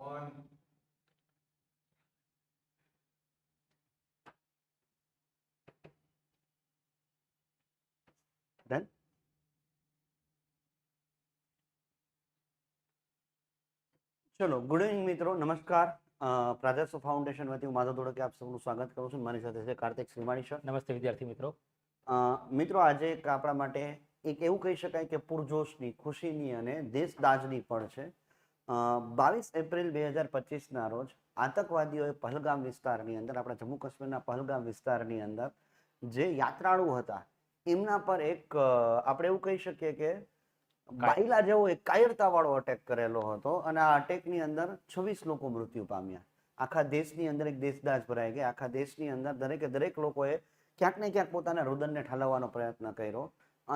One. Done? ચલો good evening મિત્રો નમસ્કાર. પ્રાદેશ પ્રાજસ્વ ફાઉન્ડેશન વતી હું માધવ ધોળકે આપ સૌનું સ્વાગત કરું છું. મારી સાથે છે કાર્તિક શ્રીમાણી સર નમસ્તે વિદ્યાર્થી મિત્રો. મિત્રો આજે એક આપણા માટે એક એવું કહી શકાય કે પૂરજોશની ખુશીની અને દેશ દાજની પળ છે. બાવીસ એપ્રિલ બે હજાર પચીસના રોજ આતંકવાદીઓએ પહલગામ વિસ્તારની અંદર આપણા જમ્મુ કાશ્મીરના પહલગામ વિસ્તારની અંદર જે યાત્રાળુ હતા એમના પર એક આપણે એવું કહી શકીએ કે બાયલા જેવો એક કાયરતાવાળો અટેક કરેલો હતો અને આ અટેકની અંદર છવ્વીસ લોકો મૃત્યુ પામ્યા. આખા દેશની અંદર એક દેશદાજ ભરાઈ ગયા. આખા દેશની અંદર દરેકે દરેક લોકોએ ક્યાંક ને ક્યાંક પોતાના રુદનને ઠાલવવાનો પ્રયત્ન કર્યો.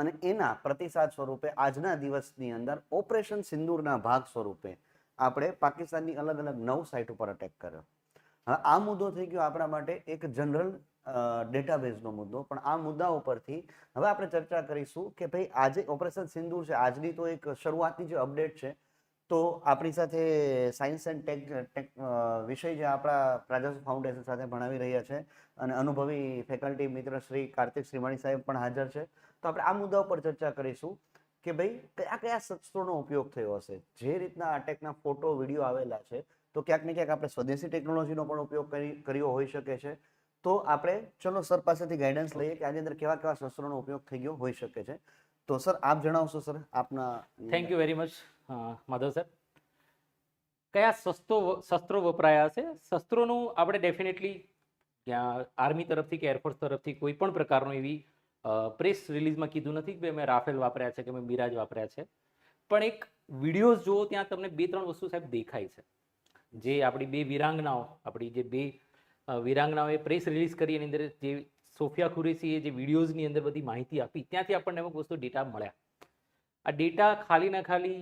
અને એના પ્રતિસાદ સ્વરૂપે આજના દિવસની અંદર ઓપરેશન સિંદૂરના ભાગ સ્વરૂપે આપણે પાકિસ્તાનની અલગ અલગ નવ સાઇટ ઉપર અટેક કર્યો. હવે આ મુદ્દો થઈ ગયો આપણા માટે એક જનરલ ડેટાબેઝનો મુદ્દો. પણ આ મુદ્દા ઉપરથી હવે આપણે ચર્ચા કરીશું કે ભાઈ આજે ઓપરેશન સિંદૂર છે, આજની તો એક શરૂઆતની જે અપડેટ છે, તો આપણી સાથે સાયન્સ એન્ડ ટેક ટેક વિષય જે આપણા પ્રાજસ ફાઉન્ડેશન સાથે ભણાવી રહ્યા છે અને અનુભવી ફેકલ્ટી મિત્ર શ્રી કાર્તિક શ્રીમાણી સાહેબ પણ હાજર છે. તો આપણે આ મુદ્દા ઉપર ચર્ચા કરીશું કે ભાઈ કયા કયા શસ્ત્રોનો ઉપયોગ થયો હશે? જે રીતના અટેકના ફોટો, વીડિયો આવેલા છે, તો ક્યાંક ને ક્યાંક આપણે સ્વદેશી ટેકનોલોજીનો પણ ઉપયોગ કરી, કર્યો હોઈ શકે છે. તો આપણે, ચલો સર પાસેથી ગાઈડન્સ લઈએ કે આની અંદર કેવા કેવા શસ્ત્રોનો ઉપયોગ થઈ ગયો હોઈ શકે છે. તો સર, આપ જણાવશો સર આપના thank you very much Madhav sir. કયા શસ્ત્રો શસ્ત્રો વપરાયા છે શસ્ત્રોનું આપણે ડેફિનેટલી આર્મી તરફથી કે એરફોર્સ તરફથી કોઈ પણ પ્રકારનું એવી પ્રેસ રિલીઝમાં કીધું નથી કે મેં રાફેલ વાપર્યા છે કે મેં મિરાજ વાપર્યા છે. પણ એક વિડીયોઝ જુઓ ત્યાં તમને બે ત્રણ વસ્તુ સાહેબ દેખાય છે. જે આપણી બે વિરાંગનાઓ, આપણી જે બે વિરાંગનાઓએ પ્રેસ રિલીઝ કરી એની અંદર જે સોફિયા ખુરેશીએ જે વિડીયોઝની અંદર બધી માહિતી આપી, ત્યાંથી આપણને અમુક વસ્તુ ડેટા મળ્યા. આ ડેટા ખાલી ના ખાલી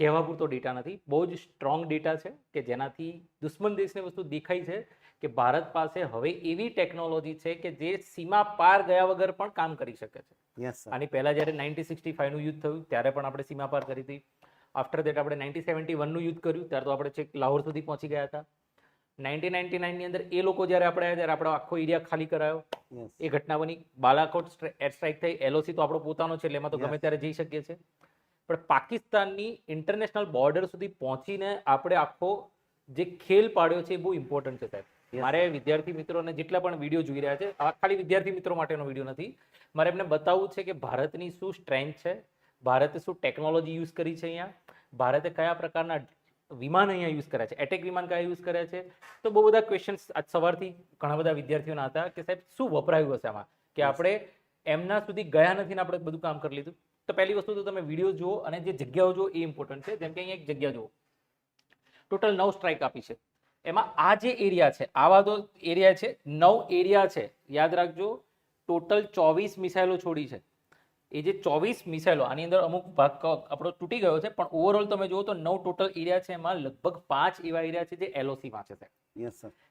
કહેવા પૂરતો ડેટા નથી, બહુ જ સ્ટ્રોંગ ડેટા છે કે જેનાથી દુશ્મન દેશને વસ્તુ દેખાય છે. કે ભારત પાસે હવે એવી ટેકનોલોજી છે કે જે સીમા પાર ગયા વગર પણ કામ કરી શકે છે. આની પહેલા જ્યારે નાઇન્ટી સિક્સટી ફાઈવનું યુદ્ધ થયું ત્યારે પણ આપણે સીમા પાર કરી હતી. આફ્ટર દેટ આપણે નાઇન્ટી સેવન્ટી વનનું યુદ્ધ કર્યું ત્યારે તો આપણે છેક લાહોર સુધી પહોંચી ગયા હતા. નાઇન્ટીન નાઇન્ટી નાઇનની અંદર એ લોકો જ્યારે આપણે આવ્યા ત્યારે આપણો આખો એરિયા ખાલી કરાયો. એ ઘટના બની બાલાકોટ એર સ્ટ્રાઇક થઈ. એલઓસી તો આપણો પોતાનો છે એટલે એમાં તો ગમે ત્યારે જઈ શકીએ છીએ. પણ પાકિસ્તાનની ઇન્ટરનેશનલ બોર્ડર સુધી પહોંચીને આપણે આખો જે ખેલ પાડ્યો છે એ બહુ ઇમ્પોર્ટન્ટ છે સાહેબ. મારે વિદ્યાર્થી મિત્રોને જેટલા પણ વીડિયો જોઈ રહ્યા છે આ ખાલી વિદ્યાર્થી મિત્રો માટેનો વીડિયો નથી. મારે એમને બતાવવું છે કે ભારતની શું સ્ટ્રેન્થ છે ભારતે શું ટેકનોલોજી યુઝ કરી છે અહીંયા ભારતે કયા પ્રકારના વિમાન અહીંયા યુઝ કર્યા છે એટેક વિમાન કયા યુઝ કર્યા છે? તો બહુ બધા ક્વેશ્ચન્સ આજ સવારથી ઘણા બધા વિદ્યાર્થીઓના હતા કે સાહેબ શું વપરાયું હશે આમાં? કે આપણે એમના સુધી ગયા નથી ને આપણે બધું કામ કરી લીધું? તો પહેલી વસ્તુ તો તમે વીડિયો જુઓ અને જે જગ્યાઓ જુઓ એ ઇમ્પોર્ટન્ટ છે. જેમ કે અહીંયા એક જગ્યા જુઓ. ટોટલ નવ સ્ટ્રાઇક આપી છે. એમાં આ જે એરિયા છે આવા તો એરિયા છે નવ એરિયા છે યાદ રાખજો ટોટલ ચોવીસ મિસાઇલો છોડી છે. એ જે ચોવીસ મિસાઇલો આની અંદર અમુક ભાગ આપણો તૂટી ગયો છે પણ ઓવરઓલ તમે જુઓ તો નવ ટોટલ એરિયા છે એમાં લગભગ પાંચ એવા એરિયા છે જે એલઓસીમાં છે સાહેબ.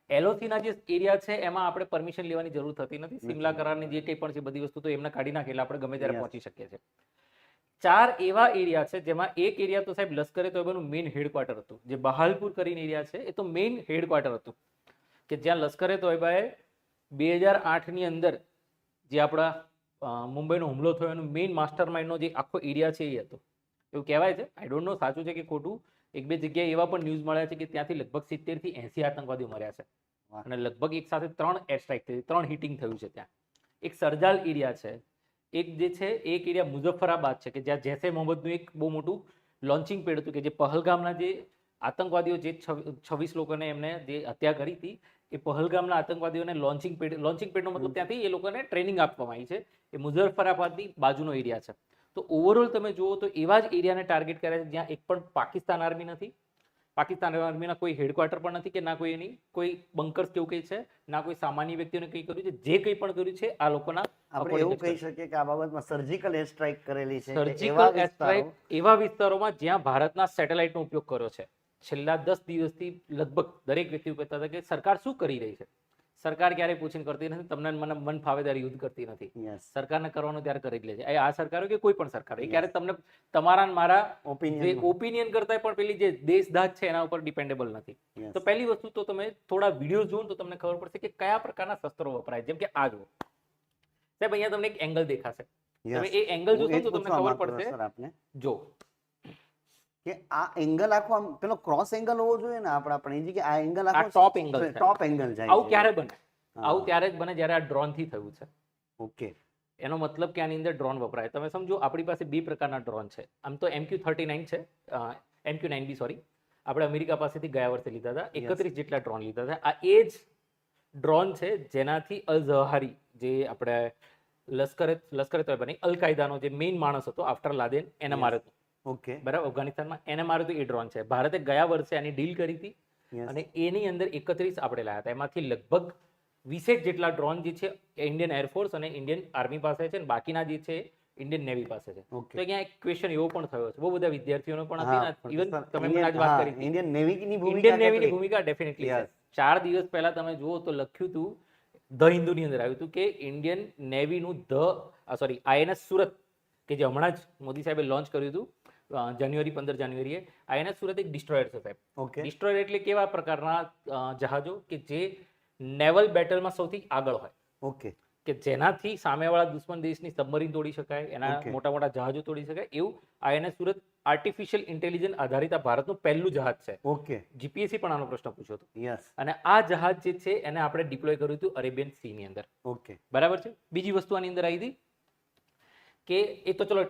એલઓસીના જે એરિયા છે એમાં આપણે પરમિશન લેવાની જરૂર થતી નથી. સિમલા કરારની જે કંઈ પણ છે બધી વસ્તુ તો એમને કાઢી નાખે એટલે આપણે ગમે ત્યારે પહોંચી શકીએ છીએ. ચાર એવા એરિયા છે જેમાં એક એરિયા તો સાહેબ લશ્કરે તોયબાનું મેઇન હેડક્વાર્ટર હતું. જે બહાલપુર કરીને એરિયા છે એ તો મેઇન હેડક્વાર્ટર હતું. કે જ્યાં લશ્કરે તોયબાએ બે હજાર આઠની અંદર જે આપણા મુંબઈનો હુમલો થયો એનો મેઇન માસ્ટર માઇન્ડનો જે આખો એરિયા છે એ હતો. એવું કહેવાય છે? આઈ ડોન્ટ નો સાચું છે કે ખોટું? એક બે જગ્યાએ એવા પણ ન્યૂઝ મળ્યા છે કે ત્યાંથી લગભગ સિત્તેરથી એસી આતંકવાદીઓ મર્યા છે. અને લગભગ એક સાથે ત્રણ એર સ્ટ્રાઇક થઈ ત્રણ હિટિંગ થયું છે ત્યાં. એક સરજાલ એરિયા છે એક જે છે એક એરિયા મુઝફ્ફરાબાદ છે કે જ્યાં જૈસે મોહમ્મદનું એક બહુ મોટું લોન્ચિંગ પેડ હતું કે જે પહલગામના જે આતંકવાદીઓ જે છવ્વીસ લોકોને એમને જે હત્યા કરી હતી એ પહલગામના આતંકવાદીઓને લોન્ચિંગ પેડ લોન્ચિંગ પેડનો મતલબ ત્યાંથી એ લોકોને ટ્રેનિંગ આપવામાં આવી છે. એ મુઝફ્ફરાબાદની બાજુનો એરિયા છે. તો ઓવરઓલ તમે જુઓ તો એવા જ એરિયાને ટાર્ગેટ કર્યા છે જ્યાં એક પણ પાકિસ્તાન આર્મી નથી. પાકિસ્તાન આર્મીના કોઈ હેડક્વાર્ટર પણ નથી કે ના કોઈ એની કોઈ બંકર્સ કેવું કંઈ છે ના કોઈ સામાન્ય વ્યક્તિઓને કંઈ કર્યું છે. જે કંઈ પણ કર્યું છે આ લોકોના આપણે એવું કહી શકીએ કે આ બાબતમાં સર્જિકલ એર સ્ટ્રાઇક કરેલી છે સર્જિકલ એર સ્ટ્રાઇક એવા વિસ્તારોમાં જ્યાં ભારતના સેટેલાઇટનો ઉપયોગ કર્યો છે. છેલ્લા દસ દિવસથી લગભગ દરેક વ્યક્તિ કહેતા હતા કે સરકાર શું કરી રહી છે? સરકાર ક્યારે પૂછીને કરતી નથી તમને મને મન ફાવે ત્યારે યુદ્ધ કરતી નથી. સરકારને કરવાનું ત્યારે કરી લે છે. આ સરકાર કે કોઈ પણ સરકાર. એ ક્યારે તમને તમારા મારા ઓપિનિયન ઓપિનિયન કરતા પણ પેલી જે દેશદાજ છે એના ઉપર ડિપેન્ડેબલ નથી. તો પહેલી વસ્તુ તો તમે થોડા વીડિયો જુઓ તો તમને ખબર પડશે કે કયા પ્રકારના શસ્ત્રો વપરાય જેમ કે આ જુઓ. સાહેબ અહીંયા તમને એક એંગલ દેખાશે. તમે એ એંગલ જોશો તો તમને ખબર પડશે. આપને. જો. કે આ એંગલ આખો આમ પેલો ક્રોસ એંગલ હોવો જોઈએ ને આપણા પણ એ કે આ એંગલ આખો ટોપ એંગલ ટોપ એંગલ જાય આવું ક્યારે બને? આવું ત્યારે જ બને જ્યારે આ ડ્રોનથી થયું છે. ઓકે. એનો મતલબ કે આની અંદર ડ્રોન વપરાય. તમે સમજો આપણી પાસે બે પ્રકારના ડ્રોન છે. આમ તો એમક્યુ થર્ટી નાઇન છે એમક્યુ નાઇન બી સોરી આપણે અમેરિકા પાસેથી ગયા વર્ષે લીધા હતા. એકત્રીસ જેટલા ડ્રોન લીધા હતા. આ એ જ ડ્રોન છે જેનાથી અલ ઝહારી જે આપણે લશ્કરે લશ્કરે તો બની અલ કાયદાનો જે મેઇન માણસ હતો આફ્ટર લાદેન એને. માર્યો હતો. ઓકે બરાબર? અફઘાનિસ્તાનમાં એને માર્યો હતો એ ડ્રોન છે. ભારતે ગયા વર્ષે આની ડીલ કરી હતી અને એની અંદર એકત્રીસ આપણે લાયા હતા. એમાંથી લગભગ વીસેક જેટલા ડ્રોન જે છે ઇન્ડિયન એરફોર્સ અને ઇન્ડિયન આર્મી પાસે છે અને બાકીના જે છે ઇન્ડિયન નેવી પાસે છે. તો અહીંયા એક ક્વેશ્ચન એવો પણ થયો છે બહુ બધા વિદ્યાર્થીઓનો પણ હતી ઇવન તમે આજ વાત કરી ઇન્ડિયન Indian ની ભૂમિકા ઇન્ડિયન નેવીની? ભૂમિકા ડેફિનેટલી છે. ચાર દિવસ પહેલા તમે જુઓ તો લખ્યું હતું ધ હિન્દુની અંદર આવ્યું હતું કે ઇન્ડિયન નેવીનું ધ સોરી આઈએનએસ સુરત કે જે હમણાં જ મોદી સાહેબે લોન્ચ કર્યું હતું જાન્યુઆરી પંદર જાન્યુઆરીએ આઈએનએસ સુરત એક ડિસ્ટ્રોયર છે સાહેબ. ઓકે ડિસ્ટ્રોયર એટલે કેવા પ્રકારના જહાજો કે જે નેવલ બેટલમાં સૌથી આગળ હોય. ઓકે કે જેનાથી સામેવાળા દુશ્મન દેશની સબમરીન તોડી શકાય એના મોટા મોટા જહાજો તોડી શકાય એવું આઈએનએસ સુરત આર્ટિફિશિયલ ઇન્ટેલિજન્સ આધારિત આ ભારતનું પહેલું જહાજ છે. ઓકે જીપીએસસી પણ આનો પ્રશ્ન પૂછ્યો હતો. યસ અને આ જહાજ જે છે એને આપણે ડિપ્લોય કર્યું હતું અરેબિયન સી ની અંદર. ઓકે બરાબર છે? બીજી વસ્તુ આની અંદર આવી હતી કે એ તો ચલો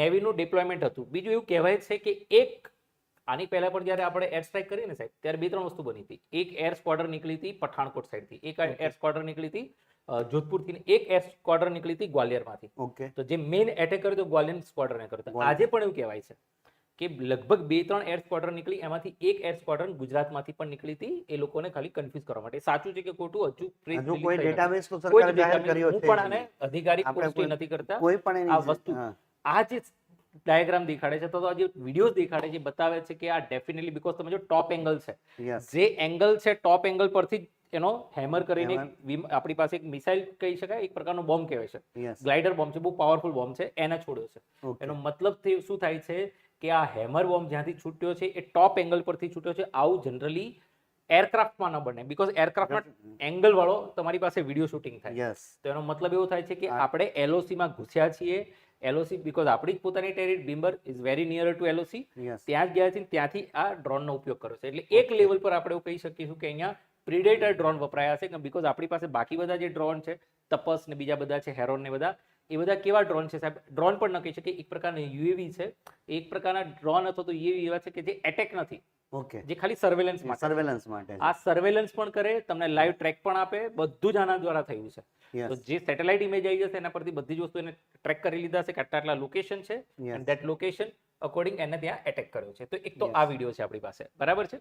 નેવીનું ડિપ્લોયમેન્ટ હતું. બીજું એવું કહેવાય છે કે એક આની પહેલા પણ જ્યારે આપણે એર સ્ટ્રાઇક કરીએ ને સાહેબ ત્યારે બે ત્રણ વસ્તુ બની હતી. એક એર સ્ક્વોડર નીકળી હતી પઠાણકોટ સાઈડથી એક એર સ્ક્વોડર નીકળી હતી જોધપુરથી થી એક એર સ્ક્વોડર નીકળી હતી ગ્વાલિયરમાંથી. ઓકે. તો જે મેઇન એટેક કર્યો તો ગ્વાલિયર સ્ક્વોડરને કર્યો આજે પણ એવું કહેવાય છે કે લગભગ બે ત્રણ એર સ્ક્વોડર નીકળી એમાંથી એક એર સ્ક્વોડર ગુજરાતમાંથી પણ નીકળી હતી. એ લોકોને ખાલી કન્ફ્યુઝ કરવા માટે. સાચું છે કે ખોટું? હજુ કોઈ થઈ ડેટાબેઝ તો સરકાર જાહેર કર્યો છે પણ આને અધિકારી પુષ્ટિ નથી કરતા. કોઈ પણ આ વસ્તુ આ જે ડાયાગ્રામ દેખાડે છે તો આ જે વિડીયોઝ દેખાડે છે બતાવે છે કે આ ડેફિનેટલી બીકોઝ તમે જો ટોપ એંગલ છે. જે એંગલ છે ટોપ એંગલ પરથી એનો હેમર કરીને આપણી પાસે એક મિસાઇલ કહી શકાય એક પ્રકારનો બોમ્બ કહેવાય છે. ગ્લાઇડર બોમ્બ છે બહુ પાવરફુલ બોમ્બ છે એને છોડ્યો છે. એનો મતલબ શું થાય છે કે આ હેમર બોમ્બ જ્યાંથી છૂટ્યો છે એ ટોપ એંગલ પરથી છૂટ્યો છે આવું જનરલી એરક્રાફ્ટમાં ન બને. બીકોઝ એરક્રાફ્ટમાં એંગલ વાળો તમારી પાસે વીડિયો શૂટિંગ થાય. તો એનો મતલબ એવો થાય છે કે આપણે એલઓસીમાં ઘૂસ્યા છીએ. એલઓસી બીકોઝ આપણી જ પોતાની ટેરિટ Bhimber is very near to LOC ત્યાં જ ગયા છે ત્યાંથી આ ડ્રોનનો ઉપયોગ કર્યો છે. એટલે એક લેવલ પર આપણે એવું કહી શકીશું કે અહીંયા પ્રિડેટર ડ્રોન વપરાયા છે. બીકોઝ આપણી પાસે બાકી બધા જે ડ્રોન છે તપસ ને બીજા બધા છે હેરોન ને બધા એ બધા કેવા ડ્રોન છે સાહેબ? ડ્રોન પણ ન કહી શકીએ એક પ્રકારના યુએવી છે. એક પ્રકારના ડ્રોન અથવા તો યુએવી એવા છે કે જે એટેક નથી. ઓકે જે ખાલી સર્વેલન્સ માટે. સર્વેલન્સ માટે આ સર્વેલન્સ પણ કરે તમને લાઈવ ટ્રેક પણ આપે બધું જ આના દ્વારા થયું છે. તો જે સેટેલાઇટ ઇમેજ આવી જશે એના પરથી બધી જ વસ્તુ એને ટ્રેક કરી લીધા છે કે આટલા આટલા લોકેશન છે. એન્ડ ધેટ લોકેશન અકોર્ડિંગ એને ત્યાં એટેક કર્યો છે. તો એક તો આ વીડિયો છે આપણી પાસે. બરાબર છે?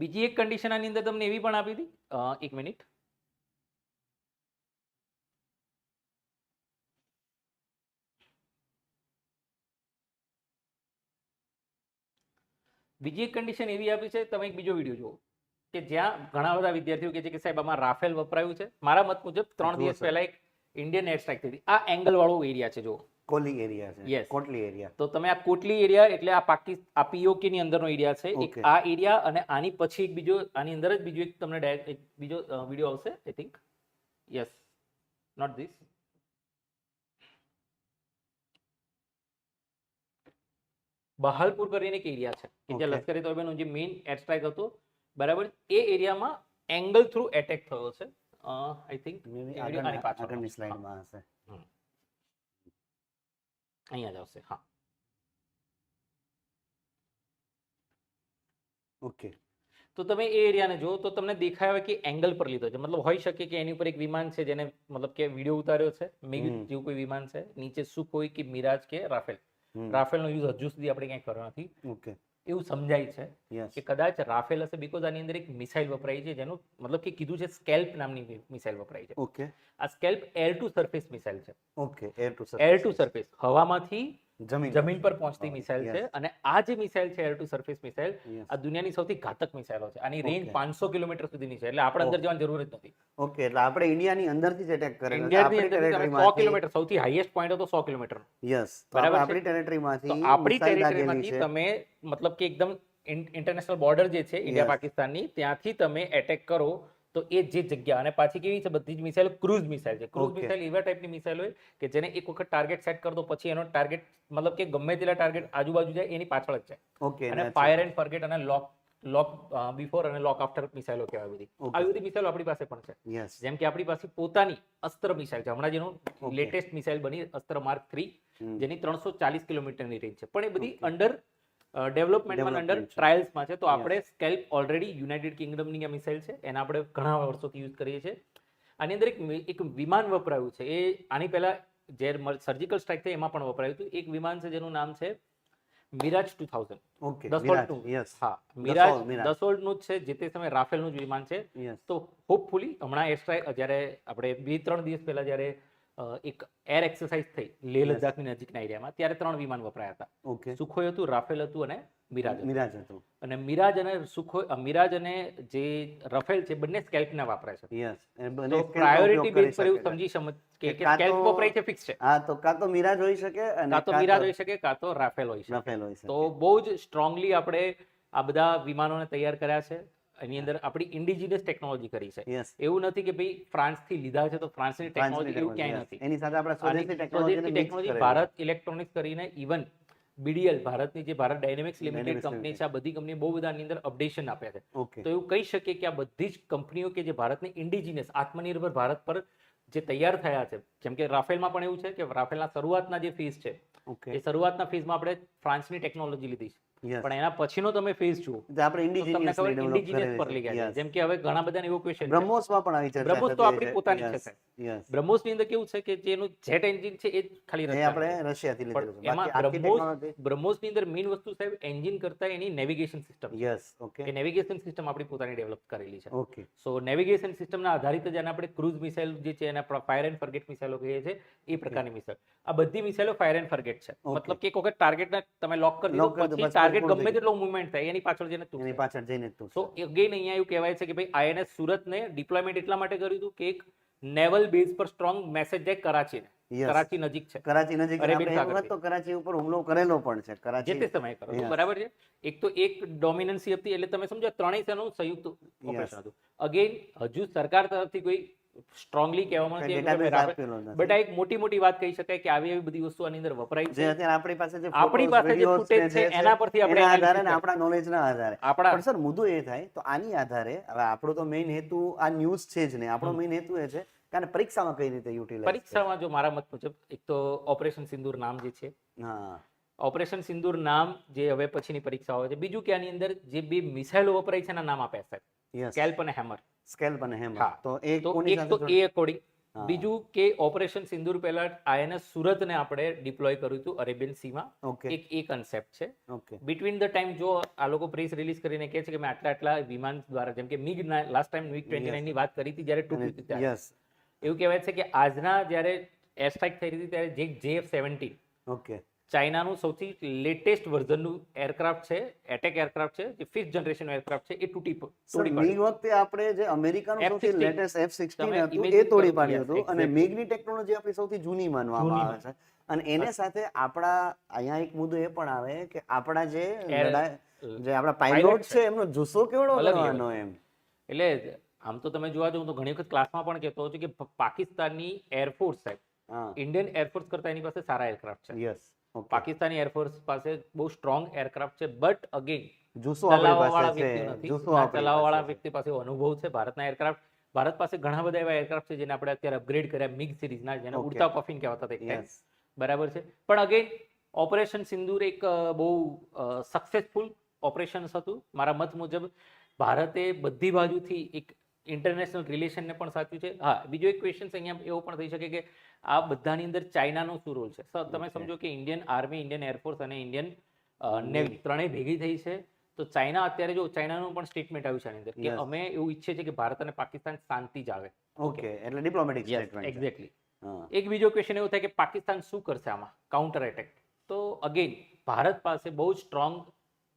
બીજી એક કન્ડિશન આની અંદર તમને એવી પણ આપી હતી? એક મિનિટ બીજી એક કન્ડિશન એવી આપી છે તમે એક બીજો વીડિયો જુઓ. કે જ્યાં ઘણા બધા વિદ્યાર્થીઓ કે છે કે સાહેબ આમાં રાફેલ વપરાયું છે. મારા મત મુજબ ત્રણ દિવસ પહેલા એક ઇન્ડિયન એર સ્ટ્રાઇક થઈ હતી. આ એંગલ વાળો એરિયા છે જુઓ. કોલી એરિયા છે યસ કોટલી એરિયા. તો તમે આ કોટલી એરિયા એટલે આ પાકિસ્તાન આ પીઓકે ની અંદરનો એરિયા છે એક. આ એરિયા અને આની પછી એક બીજો આની અંદર જ બીજો એક તમને એક બીજો વીડિયો આવશે I think yes not this Bahawalpur કરીને એક એરિયા છે કે જે લશ્કરી તોયબાનું જે મેઇન એર સ્ટ્રાઇક હતો બરાબર? એ એરિયામાં એંગલ થ્રુ એટેક થયો છે. આઈ થિંક આગળની સ્લાઇડમાં હશે. અહીંયા જ આવશે હા. ઓકે. તો તમે એ એરિયાને જુઓ તો તમને દેખાય હોય કે એંગલ પર લીધો છે. મતલબ હોઈ શકે કે એની ઉપર એક વિમાન છે જેને મતલબ કે વીડિયો ઉતાર્યો છે મેગ જેવું કોઈ વિમાન છે. નીચે સુખોઈ કે મિરાજ કે રાફેલ. રાફેલનો યુઝ હજુ સુધી આપણે ક્યાંય કર્યો નથી. ઓકે. એવું સમજાય છે કે કદાચ રાફેલ હશે બીકોઝ આની અંદર એક મિસાઇલ વપરાય છે જેનું મતલબ કે કીધું છે સ્કેલ્પ નામની મિસાઇલ વપરાય છે. ઓકે આ scalp air to surface missile છે. Okay air to air to surface હવામાંથી જમીન જમીન પર પહોંચતી મિસાઇલ છે અને આ જે મિસાઇલ છે એર ટુ સરફેસ મિસાઇલ આ દુનિયાની સૌથી ઘાતક મિસાઇલો છે. આની રેન્જ. પાંચસો કિલોમીટર સુધીની છે. એટલે આપણે અંદર. જવાની જરૂર જ નથી. ઓકે એટલે આપણે ઇન્ડિયાની અંદરથી જ એટેક કરેલો છે. ઇન્ડિયાની સો કિલોમીટર સૌથી હાઈએસ્ટ પોઈન્ટ હતો સો કિલોમીટર. યસ તો બરાબર આપણી ટેરેટરીમાંથી આપણી ટેરિટરીમાંથી તમે મતલબ કે એકદમ ઇન્ટરનેશનલ બોર્ડર જે છે ઇન્ડિયા પાકિસ્તાનની ત્યાંથી તમે એટેક કરો તો એ જે જગ્યા અને પાછી કેવી છે બધી જ મિસાઇલ ક્રુઝ મિસાઇલ છે. ક્રુઝ મિસાઇલ એવા ટાઈપની મિસાઇલ હોય કે જેને એક વખત ટાર્ગેટ સેટ કર દો પછી એનો ટાર્ગેટ મતલબ કે ગમે તેટલા ટાર્ગેટ આજુબાજુ જાય એની પાછળ જ જાય. ઓકે અને ફાયર એન્ડ ફર્ગેટ અને લોક લોક બિફોર અને લોક આફ્ટર મિસાઇલો કહેવાય બધી. આવી બધી મિસાઇલો આપણી પાસે પણ છે. જેમ કે આપણી પાસે પોતાની અસ્ત્ર મિસાઇલ છે. હમણાં જેનું લેટેસ્ટ મિસાઇલ બની અસ્ત્ર માર્ક થ્રી જેની ત્રણસો ચાલીસ કિલોમીટરની રેન્જ છે. પણ એ બધી. Under ડેવલપમેન્ટમાં under. ટ્રાયલ્સમાં છે. તો આપણે સ્કેલ્પ ઓલરેડી યુનાઇટેડ કિંગડમની આ મિસાઇલ છે એને આપણે ઘણા વર્ષોથી યુઝ કરીએ છીએ. આની અંદર એક એક વિમાન વપરાયું છે એ આની પહેલાં જે સર્જિકલ સ્ટ્રાઇક થઈ એમાં પણ વપરાયું હતું. એક વિમાન છે જેનું નામ છે Mirage two thousand okay. Yes હા મિરાજ દસોલ્ટનું છે જે તે સમયે રાફેલનું જ વિમાન છે. તો હોપફુલી હમણાં એર સ્ટ્રાઇક જ્યારે આપણે બે ત્રણ દિવસ પહેલા જ્યારે એક એર એક્સરસાઇઝ થઈ લેહ. લદ્દાખની નજીકના એરિયામાં. ત્યારે ત્રણ વિમાન વપરાયા હતા. ઓકે. સુખોઈ હતું રાફેલ હતું અને મિરાજ મિરાજ હતું. અને મિરાજ અને સુખોઈ મિરાજ અને જે રફેલ છે બંને સ્કેલ્પના વપરાય છે. યસ તો પ્રાયોરિટી બેઝ પર એવું સમજી સમજ કે કે સ્કેલ્પ વપરાય છે ફિક્સ છે. હા તો કાં તો મિરાજ હોઈ શકે અને કાં તો મિરાજ હોઈ શકે કાં તો રાફેલ હોઈ શકે. રાફેલ હોઈ શકે. તો બહુ જ સ્ટ્રોંગલી આપણે આ બધા વિમાનોને તૈયાર કર્યા છે. એની અંદર આપણી ઇન્ડિજિનિયસ ટેકનોલોજી કરી છે. એવું નથી કે ભાઈ ફ્રાન્સથી લીધા છે તો ફ્રાન્સની ટેકનોલોજી એવું ક્યાંય નથી. એની સાથે આપણે સ્વદેશી ટેકનોલોજી ટેકનોલોજી ભારત ઇલેક્ટ્રોનિક્સ કરીને ઇવન બીડીએલ ભારતની જે ભારત ડાયનેમિક્સ લિમિટેડ કંપની છે આ બધી કંપની બહુ બધા આની અંદર અપડેશન આપ્યા છે. તો એવું કહી શકીએ કે આ બધી જ કંપનીઓ કે જે ભારતની ઇન્ડિજિનિયસ આત્મનિર્ભર ભારત પર જે તૈયાર થયા છે જેમ કે રાફેલમાં પણ એવું છે કે રાફેલના શરૂઆતના જે ફીસ છે એ શરૂઆતના ફેઝમાં આપણે ફ્રાન્સની ટેકનોલોજી લીધી છે. પણ એના પછીનો તમે ફેઝ જુઓ. આપણે ડેવલપ ઇન્ડિજિનિયસ પર લઈ ગયા જેમ કે હવે ઘણા બધા એવો ક્વેશ્ચન બ્રહ્મોસમાં પણ આવી ચર્ચા બ્રહ્મોસ તો આપણી પોતાની છે બ્રહ્મોસની અંદર કેવું છે કે જેનું જેટ એન્જિન છે એ ખાલી રશિયા આપણે રશિયાથી લીધેલું છે. એમાં બ્રહ્મોસ બ્રહ્મોસની અંદર મેઇન વસ્તુ સાહેબ એન્જિન કરતા એની નેવિગેશન સિસ્ટમ યસ ઓકે એ નેવિગેશન સિસ્ટમ આપણી પોતાની ડેવલપ કરેલી છે. ઓકે સો નેવિગેશન સિસ્ટમના આધારિત જ આપણે ક્રુઝ મિસાઇલ જે છે એના ફાયર એન્ડ ફર્ગેટ મિસાઇલો કહીએ છે એ પ્રકારની મિસાઇલ આ બધી મિસાઇલો ફાયર એન્ડ ફર્ગેટ છે. મતલબ કે એક વખત ટાર્ગેટને તમે લોક કરી દીધો પછી ટાર્ગેટ ગમે તેટલો મુવમેન્ટ થાય એની પાછળ જઈને એની પાછળ જઈને તું સો અગેન અહીંયા એવું કહેવાય છે કે ભાઈ આઈએનએસ સુરતને ડિપ્લોયમેન્ટ એટલા માટે કર્યું હતું કે એક નેવલ બેઝ પર સ્ટ્રોંગ મેસેજ જાય કરાચીને. કરાચી નજીક છે. કરાચી નજીક આપણે તો કરાચી ઉપર હુમલો કરેલો પણ છે જે કરાચી તે સમયે કરો બરાબર છે? એક તો એક ડોમિનન્સી હતી એટલે તમે સમજો ત્રણેય સેનાનું સંયુક્ત ઓપરેશન હતું. અગેન હજુ સરકાર તરફથી કોઈ સ્ટ્રોંગલી કહેવામાં. બટ આ એક મોટી મોટી વાત કહી શકાય કે આવી એવી બધી વસ્તુ આની અંદર વપરાય છે. અત્યારે આપણી પાસે જે આપણી પાસે જે ફૂટેજ છે એના પરથી આપણે આધારે ને કરીએ. આપણા નોલેજના આધારે. આપણા પણ સર મુદ્દો એ થાય તો આની આધારે હવે આપણો તો મેઇન હેતુ આ ન્યૂઝ છે જ ને આપણો મેઇન હેતુ એ છે કારણ પરીક્ષામાં કઈ રીતે યુટિલાઇઝ પરીક્ષામાં જો મારા મત મુજબ એક તો ઓપરેશન સિંદૂર નામ જે છે. હા. ઓપરેશન સિંદૂર નામ જે હવે પછીની પરીક્ષા હોય છે. બીજું કે આની અંદર જે બે મિસાઇલો વપરાય છે એના નામ આપ્યા છે. કેલ્પ અને હેમર સ્કેલ બને હેમ તો એક એક તો એ અકોર્ડિંગ બીજું કે ઓપરેશન સિંધુર પહેલા આઈએનએસ સુરતને આપણે ડિપ્લોય કર્યું હતું અરેબિયન સીમાં. એક એ કન્સેપ્ટ છે. બિટવીન ધ ટાઈમ જો આ લોકો પ્રેસ રિલીઝ કરીને કહે છે કે મેં આટલા આટલા વિમાન દ્વારા જેમ કે MiG last time MiG twenty ની વાત કરી હતી જયારે તૂટ્યું હતી ત્યારે. એવું કહેવાય છે કે આજના જયારે એર સ્ટ્રાઇક થઈ રહી હતી ત્યારે જે જેએફ સેવન્ટીન ઓકે ચાઇનાનું સૌથી લેટેસ્ટ વર્ઝનનું એરક્રાફ્ટ છે એટેક એરક્રાફ્ટ છે જે ફિફ્થ જનરેશન એરક્રાફ્ટ છે એ તૂટી તોડી પાડી વખતે આપણે જે અમેરિકાનું સૌથી લેટેસ્ટ એફ સિક્સટીન તમે હતું એ તોડી પાડ્યું હતું અને. મિગની ટેકનોલોજી આપણી સૌથી જૂની માનવામાં આવે છે. અને એને સાથે આપણા અહીંયા એક મુદ્દો એ પણ આવે કે આપણા જે જે આપણા પાઇલોટ પાયલોટ છે. એમનો જુસ્સો કેવડો level. એમ? એટલે આમ તો તમે જોવા જાવ તો ઘણી વખત ક્લાસમાં પણ કહેતો હતો છું કે પાકિસ્તાનની એરફોર્સ સાહેબ ઇન્ડિયન એરફોર્સ કરતા એની પાસે સારા એરક્રાફ્ટ છે. યસ પાકિસ્તાની એરફોર્સ પાસે બહુ સ્ટ્રોંગ એરક્રાફ્ટ છે બટ અગેન જુસો ચલાવવાવાળા વ્યક્તિ નથી. ચલાવવાવાળા વ્યક્તિ પાસે અનુભવ છે ભારતના એરક્રાફ્ટ ભારત પાસે ઘણા બધા એવા એરક્રાફ્ટ છે જેને આપણે અત્યારે અપગ્રેડ કર્યા મિગ સિરીઝના જેને ઉડતા કોફિન કહેવાતા હતા. બરાબર છે. પણ અગેન ઓપરેશન સિંદૂર એક બહુ સક્સેસફુલ ઓપરેશન હતું. મારા મત મુજબ ભારતે બધી બાજુથી એક ઇન્ટરનેશનલ રિલેશનને પણ સાચું છે. હા બીજો એક ક્વેશ્ચન અહીંયા એવો પણ થઈ શકે કે આ બધાની અંદર ચાઇનાનો શું રોલ છે? સર તમે સમજો કે Indian army Indian air force અને ઇન્ડિયન નેવી ત્રણેય ભેગી થઈ છે. તો ચાઇના અત્યારે જો ચાઇનાનું પણ સ્ટેટમેન્ટ આવ્યું છે આની અંદર કે અમે એવું ઈચ્છે છે કે ભારત અને પાકિસ્તાન શાંતિ જ આવે. ઓકે એટલે ડિપ્લોમેટિક સ્ટેટમેન્ટ એક્ઝેક્ટલી એક બીજો ક્વેશ્ચન એવો થાય કે પાકિસ્તાન શું કરશે આમાં? કાઉન્ટર એટેક તો અગેન ભારત પાસે બહુ સ્ટ્રોંગ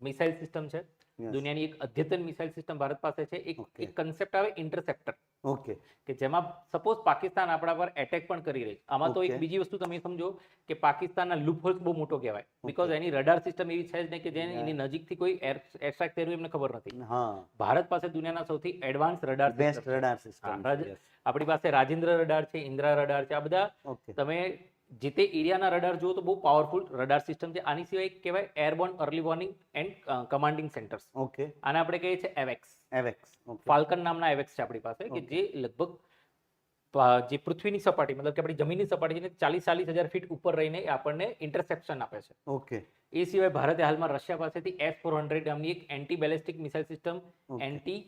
મિસાઇલ સિસ્ટમ છે. દુનિયાની એક અદ્યતન મિસાઇલ સિસ્ટમ ભારત પાસે છે. એક એક કન્સેપ્ટ આવે ઇન્ટરસેપ્ટર ઓકે કે જેમાં સપોઝ પાકિસ્તાન આપણા પર એટેક પણ કરી રહી છે. આમાં તો એક બીજી વસ્તુ તમે સમજો કે પાકિસ્તાનના લૂપહોલ્સ બહુ મોટો કહેવાય. બીકોઝ એની રડાર સિસ્ટમ એવી છે જ નહીં કે જેને એની નજીકથી કોઈ એરસ્ટ્રાઇક કર્યું એમને ખબર નથી. ભારત પાસે દુનિયાના સૌથી advance radar best radar system આપણી પાસે રાજેન્દ્ર રડાર છે ઇન્દ્રા રડાર છે. આ બધા તમે જે તે એરિયાના રડાર જુઓ તો બહુ પાવરફુલ રડાર સિસ્ટમ છે. આની સિવાય કહેવાય airborne early warning and commanding centres okay આને આપણે કહીએ છીએ એવેક્સ એવેક્સ ફાલ્કન નામના એવેક્સ છે આપણી પાસે કે જે લગભગ જે પૃથ્વીની સપાટી મતલબ કે આપણી જમીનની સપાટી છે ચાલીસ ચાલીસ હજાર ફીટ ઉપર રહીને આપણને ઇન્ટરસેપ્શન આપે છે. ઓકે એ સિવાય ભારતે હાલમાં રશિયા પાસેથી એસ ફોર હંડ્રેડ નામની એક anti ballistic missile system anti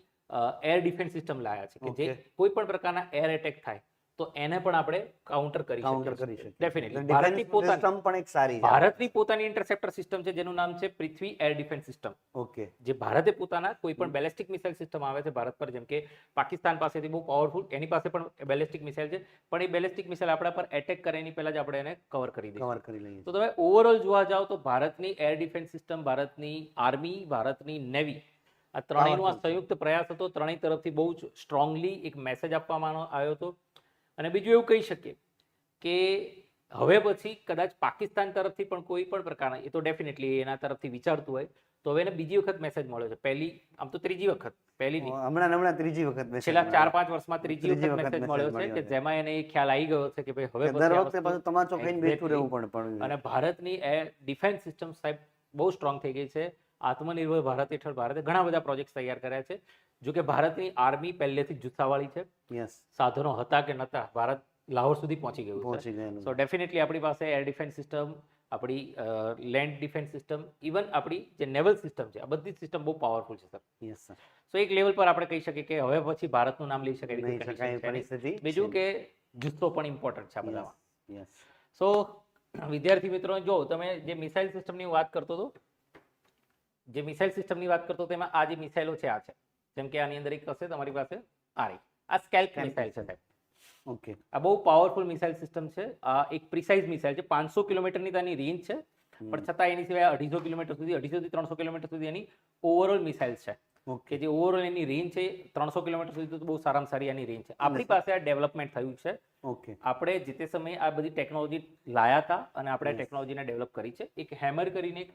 air defence system લાયા છે કે જે કોઈ પણ પ્રકારના એર એટેક થાય. તો એને પણ આપણે કાઉન્ટર કરી કાઉન્ટર કરી શકીએ ડેફિનેટલી ભારતની પોતાની સિસ્ટમ પણ એક સારી છે. ભારતની પોતાની ઇન્ટરસેપ્ટર સિસ્ટમ છે જેનું નામ છે Prithvi air defence system okay જે ભારતે પોતાના કોઈ પણ બેલેસ્ટિક મિસાઇલ સિસ્ટમ આવે છે ભારત પર જેમ કે પાકિસ્તાન પાસેથી બહુ પાવરફુલ એની પાસે પણ બેલેસ્ટિક મિસાઇલ છે. પણ એ બેલેસ્ટિક મિસાઇલ આપણા પર એટેક કરે એની પહેલા જ આપણે એને કવર કરી દઈએ કવર કરી લઈએ. તો તમે ઓવરઓલ જોવા જાઓ તો ભારતની એર ડિફેન્સ સિસ્ટમ ભારતની આર્મી ભારતની નેવી આ ત્રણેયનો આ સંયુક્ત પ્રયાસ હતો. ત્રણેય તરફથી બહુ જ સ્ટ્રોંગલી એક મેસેજ આપવામાં આવ્યો હતો. અને બીજું એવું કહી શકીએ કે હવે પછી કદાચ પાકિસ્તાન તરફથી પણ કોઈ પણ પ્રકારના એ તો ડેફિનેટલી એના તરફથી વિચારતું હોય તો હવે એને બીજી વખત મેસેજ મળ્યો છે. પહેલી આમ તો ત્રીજી વખત પહેલી નહીં હમણાં હમણાં ત્રીજી વખત છેલ્લા ચાર પાંચ વર્ષમાં ત્રીજી વખત મેસેજ મળ્યો છે કે જેમાં એને ખ્યાલ આવી ગયો છે કે ભાઈ હવે દર વખતે પાછું તમાચો ખાઈને બેઠું રહેવું પણ. અને ભારતની એ ડિફેન્સ સિસ્ટમ સાહેબ બહુ સ્ટ્રોંગ થઈ ગઈ છે. આત્મનિર્ભર ભારત હેઠળ ભારતે ઘણા બધા પ્રોજેક્ટ તૈયાર કર્યા છે. જો કે ભારતની આર્મી પહેલેથી જ જુસ્સાવાળી છે. યસ સાધનો હતા કે નતા ભારત લાહોર સુધી પહોંચી ગયું પહોંચી ગયું સો ડેફિનેટલી આપણી પાસે એર ડિફેન્સ સિસ્ટમ આપણી લેન્ડ ડિફેન્સ સિસ્ટમ ઇવન આપણી જે નેવલ સિસ્ટમ છે આ બધી સિસ્ટમ બહુ પાવરફુલ છે સર યસ સર સો એક લેવલ પર આપણે કહી શકીએ કે હવે પછી ભારતનું નામ લઈ શકાય. પરિસ્થિતિ બીજું કે જુસ્સો પણ ઇમ્પોર્ટન્ટ છે આ બધામાં. યસ સો વિદ્યાર્થી મિત્રો જો તમે જે મિસાઇલ સિસ્ટમની વાત કરતો હતો જે મિસાઇલ સિસ્ટમની વાત કરતો તેમાં આ જે મિસાઇલો છે આ છે. જેમ કે આની અંદર એક હશે તમારી પાસે આ આ સ્કેલ્પ મિસાઇલ છે સાહેબ. ઓકે આ બહુ પાવરફુલ મિસાઇલ સિસ્ટમ છે. આ એક પ્રિસાઇઝ મિસાઇલ છે. પાંચસો કિલોમીટરની તેની રેન્જ છે. પણ છતાં એની સિવાય અઢીસો કિલોમીટર સુધી અઢીસો થી ત્રણસો કિલોમીટર સુધી એની ઓવરઓલ મિસાઇલ છે. ઓકે કે જે ઓવરઓલ એની રેન્જ છે ત્રણસો કિલોમીટર સુધી તો બહુ સારામાં સારી એની રેન્જ છે. આપણી પાસે આ ડેવલપમેન્ટ થયું છે. ઓકે આપણે જે તે સમયે આ બધી ટેકનોલોજી લાયા હતા અને આપણે. ટેકનોલોજીને ડેવલપ કરી છે. એક હેમર કરીને એક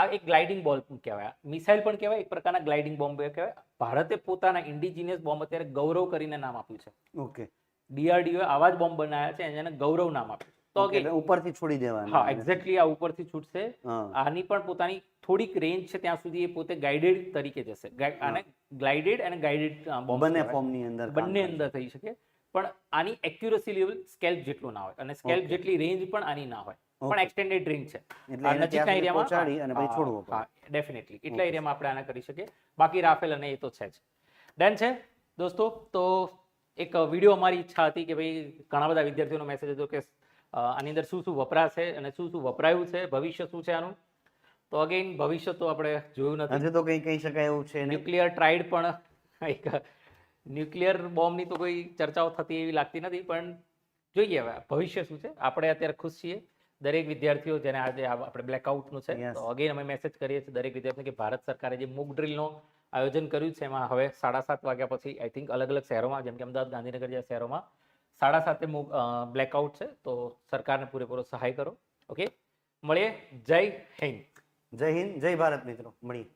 આ એક ગ્લાઇડિંગ બોમ્બ કહેવાય. મિસાઇલ પણ કહેવાય એક પ્રકારના ગ્લાઇડિંગ બોમ્બ કહેવાય. ભારતે પોતાના ઇન્ડિજિનિયસ બોમ્બ અત્યારે ગૌરવ કરીને નામ આપ્યું છે. ઓકે ડીઆરડીઓ આવા જ બોમ્બ બનાવ્યા છે એને ગૌરવ નામ આપ્યું તો કે ઉપરથી છોડી દેવાનું હા એક્ઝેક્ટલી આ ઉપરથી છૂટશે. આની પણ પોતાની થોડીક રેન્જ છે ત્યાં સુધી એ પોતે ગાઈડેડ તરીકે જશે. અને આને ગ્લાઇડેડ અને ગાઈડેડ બંને ફોર્મની અંદર બંને અંદર થઈ શકે. પણ આની એક્યુરસી લેવલ સ્કેલ્પ જેટલું ના હોય અને સ્કેલ્પ જેટલી રેન્જ પણ આની ના હોય. પણ એક્સટેન્ડેડ રેન્જ છે. નજીકના એરિયામાં હા ડેફિનેટલી એટલા એરિયામાં આપણે આના કરી શકીએ. બાકી રાફેલ અને એ તો છે જ. ડન છે? દોસ્તો તો એક વીડિયો અમારી ઈચ્છા હતી કે ભાઈ ઘણા બધા વિદ્યાર્થીઓનો મેસેજ હતો કે આની અંદર શું શું વપરાશે અને શું શું વપરાયું છે ભવિષ્ય શું છે આનું? તો અગેન ભવિષ્ય તો આપણે જોયું નથી. હજુ તો કઈ કહી શકાય એવું છે ન્યુક્લિયર ટ્રાઇડ પણ એક ન્યુક્લિયર બોમ્બની તો કોઈ ચર્ચાઓ થતી એવી લાગતી નથી પણ જોઈએ હવે ભવિષ્ય શું છે? આપણે અત્યારે ખુશ છીએ. દરેક વિદ્યાર્થીઓ જેને આજે આપણે બ્લેકઆઉટનું છે. તો અગેન અમે મેસેજ કરીએ છીએ દરેક વિદ્યાર્થીઓ કે ભારત સરકારે જે મૂક ડ્રીલનો આયોજન કર્યું છે એમાં હવે સાડા સાત વાગ્યા પછી આઈ થિંક અલગ અલગ શહેરોમાં જેમ કે અમદાવાદ ગાંધીનગર જેવા શહેરોમાં સાડા સાતે બ્લેકઆઉટ છે. તો સરકારને પૂરેપૂરો સહાય કરો. ઓકે મળીએ. જય હિન્દ. જય હિન્દ. જય ભારત મિત્રો. મળીએ.